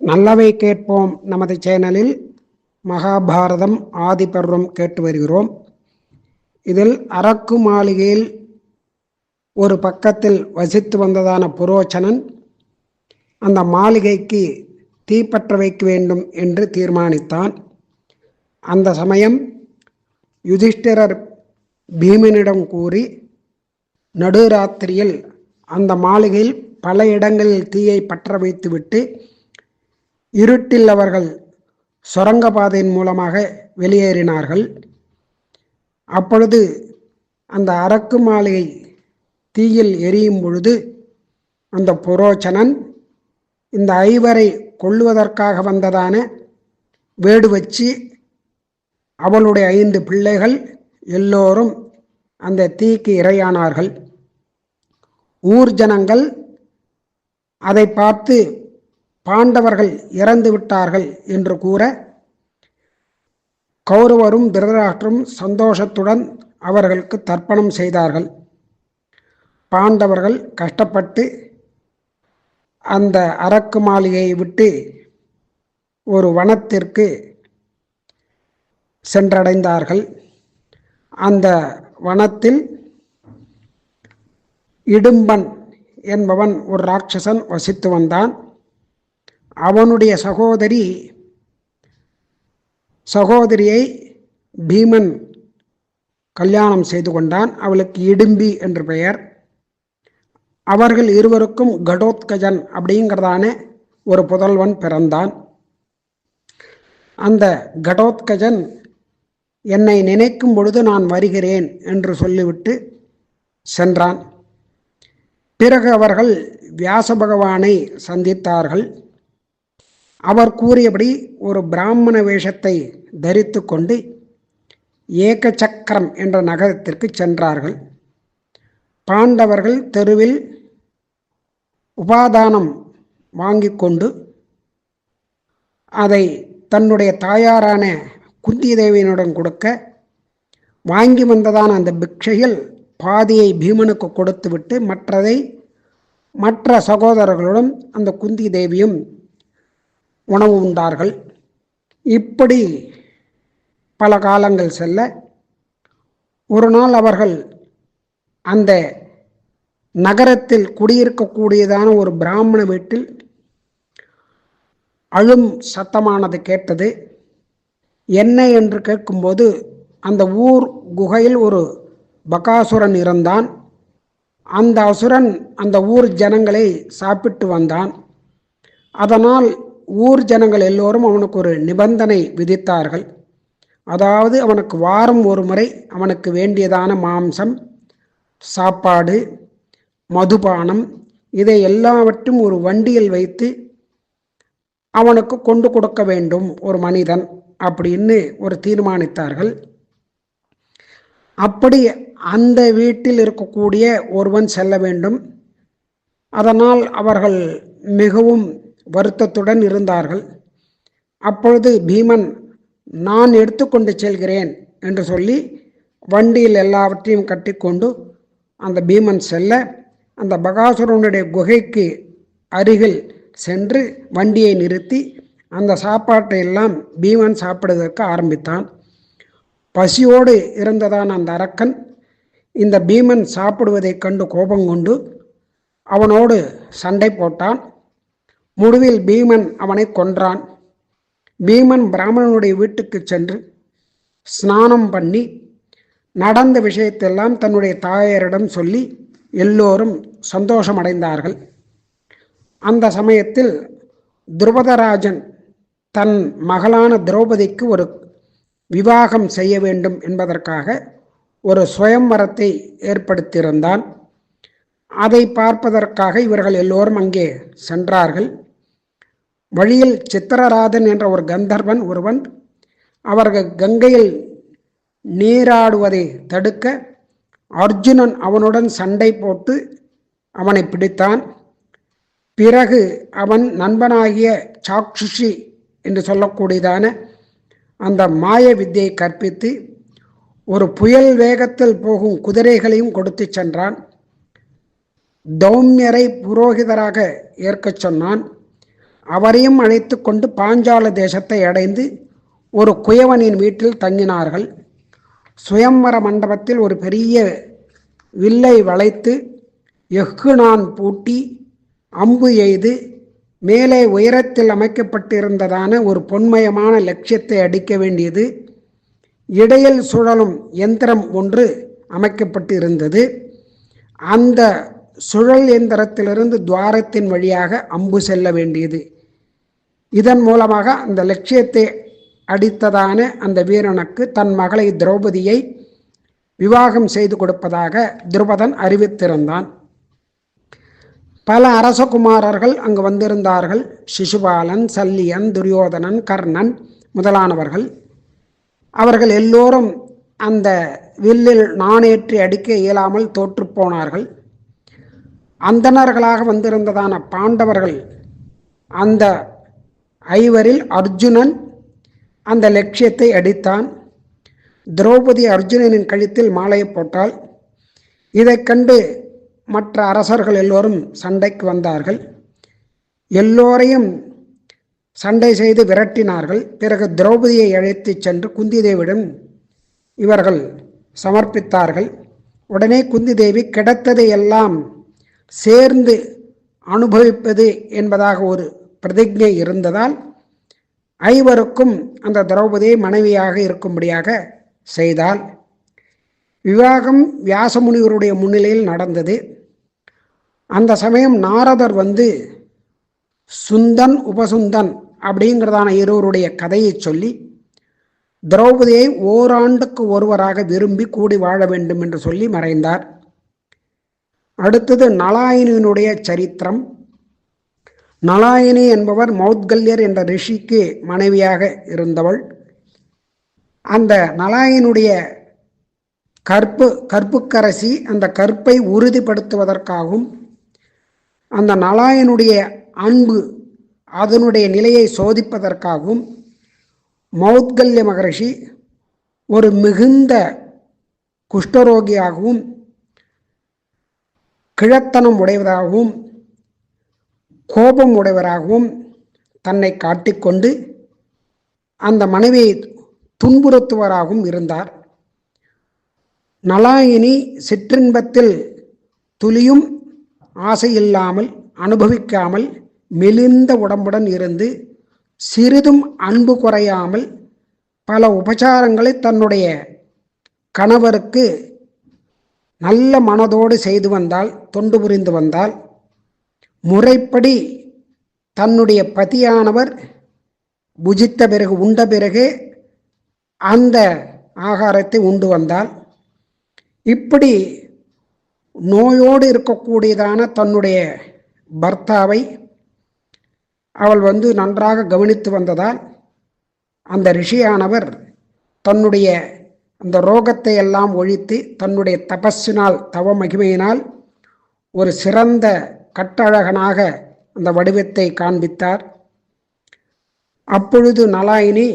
நல்லவை கேட்போம் நமது சேனலில். மகாபாரதம் ஆதிபர்வம் கேட்டு வருகிறோம். இதில் அரக்கு மாளிகையில் ஒரு பக்கத்தில் வசித்து வந்ததான புரோச்சனன் அந்த மாளிகைக்கு தீப்பற்ற வைக்க வேண்டும் என்று தீர்மானித்தான். அந்த சமயம் யுதிஷ்டிரர் பீமனிடம் கூறி நடுராத்திரியில் அந்த மாளிகையில் பல இடங்களில் தீயை பற்ற வைத்துவிட்டு இருட்டில் அவர்கள் சுரங்கப்பாதையின் மூலமாக வெளியேறினார்கள். அப்பொழுது அந்த அரக்கு மாளிகை தீயில் எரியும் பொழுது அந்த புரோச்சனன் இந்த ஐவரை கொள்ளுவதற்காக வந்ததான வேடு வச்சு அவளுடைய ஐந்து பிள்ளைகள் எல்லோரும் அந்த தீக்கு இரையானார்கள். ஊர் ஜனங்கள் அதை பார்த்து பாண்டவர்கள் இறந்து விட்டார்கள் என்று கூற கௌரவரும் திருதராஷ்டிரும் சந்தோஷத்துடன் அவர்களுக்கு தர்ப்பணம் செய்தார்கள். பாண்டவர்கள் கஷ்டப்பட்டு அந்த அரக்கு மாளிகையை விட்டு ஒரு வனத்திற்கு சென்றடைந்தார்கள். அந்த வனத்தில் இடும்பன் என்பவன் ஒரு ராட்சசன் வசித்து வந்தான். அவனுடைய சகோதரி சகோதரியை பீமன் கல்யாணம் செய்து கொண்டான். அவளுக்கு இடும்பி என்று பெயர். அவர்கள் இருவருக்கும் கடோத்கஜன் அப்படிங்கிறதான ஒரு புதல்வன் பிறந்தான். அந்த கடோத்கஜன் என்னை நினைக்கும் பொழுது நான் வருகிறேன் என்று சொல்லிவிட்டு சென்றான். பிறகு அவர்கள் வியாச பகவானை சந்தித்தார்கள். அவர் கூறியபடி ஒரு பிராமண வேஷத்தை தரித்து கொண்டு ஏக சக்கரம் என்ற நகரத்திற்கு சென்றார்கள். பாண்டவர்கள் தெருவில் உபாதானம் வாங்கி கொண்டு அதை தன்னுடைய தாயாரான குந்தி தேவியனுடன் கொடுக்க வாங்கி வந்ததான அந்த பிக்ஷையில் பாதியை பீமனுக்கு கொடுத்துவிட்டு மற்றதை மற்ற சகோதரர்களுடன் அந்த குந்தி தேவியும் உணவு உண்டார்கள். இப்படி பல காலங்கள் செல்ல ஒரு நாள் அவர்கள் அந்த நகரத்தில் குடியிருக்கக்கூடியதான ஒரு பிராமண வீட்டில் அழும் சத்தமானது கேட்டது. என்ன என்று கேட்கும்போது அந்த ஊர் குகையில் ஒரு பகாசுரன் இருந்தான். அந்த அசுரன் அந்த ஊர் ஜனங்களை சாப்பிட்டு வந்தான். அதனால் ஊர் ஜனங்கள் எல்லோரும் அவனுக்கு ஒரு நிபந்தனை விதித்தார்கள். அதாவது அவனுக்கு வாரம் ஒரு முறை அவனுக்கு வேண்டியதான மாம்சம் சாப்பாடு மதுபானம் இதை எல்லாவற்றும் ஒரு வண்டியில் வைத்து அவனுக்கு கொண்டு கொடுக்க வேண்டும். ஒரு மனிதன் அப்படின்னு ஒரு தீர்மானித்தார்கள். அப்படி அந்த வீட்டில் இருக்கக்கூடிய ஒருவன் செல்ல வேண்டும். அதனால் அவர்கள் மிகவும் வருத்தத்துடன் இருந்தார்கள். அப்பொழுது பீமன் நான் எடுத்துக்கொண்டு செல்கிறேன் என்று சொல்லி வண்டியில் எல்லாவற்றையும் கட்டிக்கொண்டு அந்த பீமன் செல்ல அந்த பகாசுரனுடைய குகைக்கு அருகில் சென்று வண்டியை நிறுத்தி அந்த சாப்பாட்டை எல்லாம் பீமன் சாப்பிடுவதற்கு ஆரம்பித்தான். பசியோடு இருந்ததான் அந்த அரக்கன். இந்த பீமன் சாப்பிடுவதைக் கண்டு கோபம் கொண்டு அவனோடு சண்டை போட்டான். முடிவில் பீமன் அவனை கொன்றான். பீமன் பிராமணனுடைய வீட்டுக்கு சென்று ஸ்நானம் பண்ணி நடந்த விஷயத்தெல்லாம் தன்னுடைய தாயாரிடம் சொல்லி எல்லோரும் சந்தோஷமடைந்தார்கள். அந்த சமயத்தில் துருபதராஜன் தன் மகளான திரௌபதிக்கு ஒரு விவாகம் செய்ய வேண்டும் என்பதற்காக ஒரு சுயம்வரத்தை ஏற்படுத்தியிருந்தான். அதை பார்ப்பதற்காக இவர்கள் எல்லோரும் அங்கே சென்றார்கள். வழியில் சித்திரராதன் என்ற ஒரு கந்தர்வன் ஒருவன் அவர்கள் கங்கையில் நீராடுவதை தடுக்க அர்ஜுனன் அவனுடன் சண்டை போட்டு அவனை பிடித்தான். பிறகு அவன் நண்பனாகிய சாக்ஷுஷி என்று சொல்லக்கூடியதான அந்த மாய வித்தியை கற்பித்து ஒரு புயல் வேகத்தில் போகும் குதிரைகளையும் கொடுத்து சென்றான். தௌமியரை புரோகிதராக ஏற்கச் சொன்னான். அவரையும் அழைத்து கொண்டு பாஞ்சால தேசத்தை அடைந்து ஒரு குயவனின் வீட்டில் தங்கினார்கள். சுயம்வர மண்டபத்தில் ஒரு பெரிய வில்லை வளைத்து எஃகு நான் பூட்டி அம்பு எய்து மேலே உயரத்தில் அமைக்கப்பட்டிருந்ததான ஒரு பொன்மயமான லட்சியத்தை அடிக்க வேண்டியது. இடையில் சுழலும் எந்திரம் ஒன்று அமைக்கப்பட்டு இருந்தது அந்த சுழல் எந்திரத்திலிருந்து துவாரத்தின் வழியாக அம்பு செல்ல வேண்டியது. இதன் மூலமாக அந்த லட்சியத்தை அடித்ததான அந்த வீரனுக்கு தன் மகளை திரௌபதியை விவாகம் செய்து கொடுப்பதாக துருபதன் அறிவித்திருந்தான். பல அரசகுமாரர்கள் அங்கு வந்திருந்தார்கள். சிசுபாலன் சல்லியன் துரியோதனன் கர்ணன் முதலானவர்கள். அவர்கள் எல்லோரும் அந்த வில்லில் நாணேற்றி அடிக்க இயலாமல் தோற்றுப்போனார்கள் அந்தணர்களாக வந்திருந்ததான பாண்டவர்கள் அந்த ஐவரில் அர்ஜுனன் அந்த லட்சியத்தை அடித்தான். திரௌபதி அர்ஜுனனின் கழுத்தில் மாலையை போட்டால் இதை கண்டு மற்ற அரசர்கள் எல்லோரும் சண்டைக்கு வந்தார்கள். எல்லோரையும் சண்டை செய்து விரட்டினார்கள். பிறகு திரௌபதியை அழைத்துச் சென்று குந்தி தேவியிடம் இவர்கள் சமர்ப்பித்தார்கள். உடனே குந்தி தேவி கிடைத்ததை எல்லாம் சேர்ந்து அனுபவிப்பது என்பதாக ஒரு பிரதிஜை இருந்ததால் ஐவருக்கும் அந்த திரௌபதியை மனைவியாக இருக்கும்படியாக செய்தால் விவாகம் வியாசமுனிவருடைய முன்னிலையில் நடந்தது. அந்த சமயம் நாரதர் வந்து சுந்தன் உபசுந்தன் அப்படிங்கிறதான இருவருடைய கதையை சொல்லி திரௌபதியை ஓராண்டுக்கு ஒருவராக விரும்பி கூடி வாழ வேண்டும் என்று சொல்லி மறைந்தார். அடுத்தது நலாயினியினுடைய சரித்திரம் நலாயினி என்பவர் மௌத்கல்யர் என்ற ரிஷிக்கு மனைவியாக இருந்தவள். அந்த நலாயினுடைய கற்பு கற்புக்கரசி அந்த கற்பை உறுதிப்படுத்துவதற்காகவும் அந்த நலாயனுடைய அன்பு அதனுடைய நிலையை சோதிப்பதற்காகவும் மௌத்கல்ய மகரிஷி ஒரு மிகுந்த குஷ்டரோகியாகவும் கிழத்தனம் உடையதாகவும் கோபம் உடையவராகவும் தன்னை காட்டிக்கொண்டு அந்த மனைவியை துன்புறுத்துவராகவும் இருந்தார். நலாயினி சிற்றின்பத்தில் துளியும் ஆசையில்லாமல் அனுபவிக்காமல் மெலிந்த உடம்புடன் இருந்து சிறிதும் அன்பு குறையாமல் பல உபச்சாரங்களை தன்னுடைய கணவருக்கு நல்ல மனதோடு செய்து வந்தால் தொண்டு புரிந்து வந்தால் முறைப்படி தன்னுடைய பதியானவர் புஜித்த பிறகு உண்ட பிறகு அந்த ஆகாரத்தை உண்டு வந்தால் இப்படி நோயோடு இருக்கக்கூடியதான தன்னுடைய பர்த்தாவை அவள் வந்து நன்றாக கவனித்து வந்ததால் அந்த ரிஷியானவர் தன்னுடைய அந்த ரோகத்தை எல்லாம் ஒழித்து தன்னுடைய தபஸினால் தவ மகிமையினால் ஒரு சிறந்த கட்டழகனாக அந்த வடிவத்தை காண்பித்தார். அப்பொழுது நலாயினி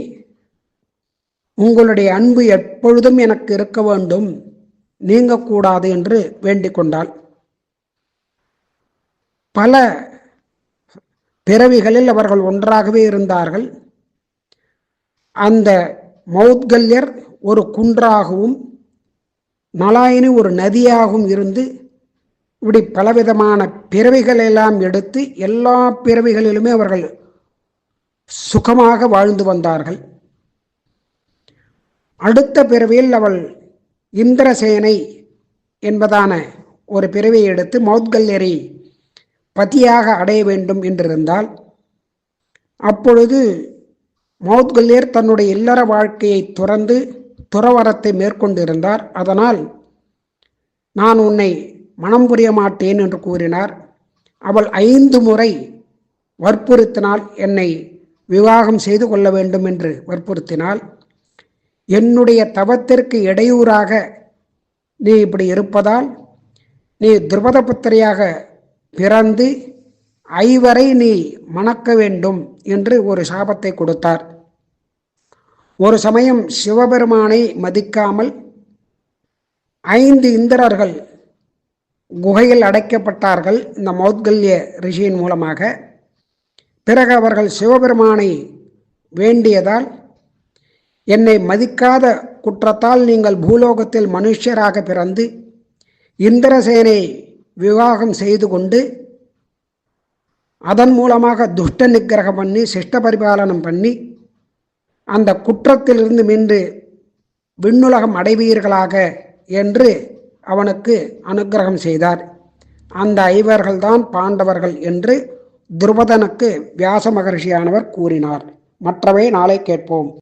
உங்களுடைய அன்பு எப்பொழுதும் எனக்கு இருக்க வேண்டும் நீங்கக்கூடாது என்று வேண்டிக் கொண்டாள். பல பிறவிகளில் அவர்கள் ஒன்றாகவே இருந்தார்கள். அந்த மௌத்கல்யர் ஒரு குன்றாகவும் நலாயினி ஒரு நதியாகவும் இருந்து இப்படி பலவிதமான பிறவிகளெல்லாம் எடுத்து எல்லா பிறவிகளிலுமே அவர்கள் சுகமாக வாழ்ந்து வந்தார்கள். அடுத்த பிறவியில் அவள் இந்திரசேனை என்பதான ஒரு பிறவியை எடுத்து மௌத்கல்யரை பதியாக அடைய வேண்டும் என்றிருந்தால் அப்பொழுது மௌத்கல்யர் தன்னுடைய இல்லற வாழ்க்கையை துறந்து துறவரத்தை மேற்கொண்டிருந்தார். அதனால் நான் உன்னை மனம் புரிய மாட்டேன் என்று கூறினார். அவள் ஐந்து முறை வற்புறுத்தினால் என்னை விவாகம் செய்து கொள்ள வேண்டும் என்று வற்புறுத்தினாள். என்னுடைய தவத்திற்கு இடையூறாக நீ இப்படி இருப்பதால் நீ துருபத புத்திரியாக பிறந்து ஐவரை நீ மணக்க வேண்டும் என்று ஒரு சாபத்தை கொடுத்தார். ஒரு சமயம் சிவபெருமானை மதிக்காமல் ஐந்து இந்திரர்கள் குகையில் அடைக்கப்பட்டார்கள் இந்த மௌத்கல்ய ரிஷியின் மூலமாக. பிறகு அவர்கள் சிவபெருமானை வேண்டியதால் என்னை மதிக்காத குற்றத்தால் நீங்கள் பூலோகத்தில் மனுஷராக பிறந்து இந்திரசேனை விவாகம் செய்து கொண்டு அதன் மூலமாக துஷ்ட நிகிரகம் பண்ணி சிஷ்ட பரிபாலனம் பண்ணி அந்த குற்றத்திலிருந்து மீண்டு விண்ணுலகம் அடைவீர்களாக என்று அவனுக்கு அனுக்கிரகம் செய்தார். அந்த ஐவர்கள்தான் பாண்டவர்கள் என்று துருபதனுக்கு வியாச மகர்ஷியானவர் கூறினார். மற்றவை நாளை கேட்போம்.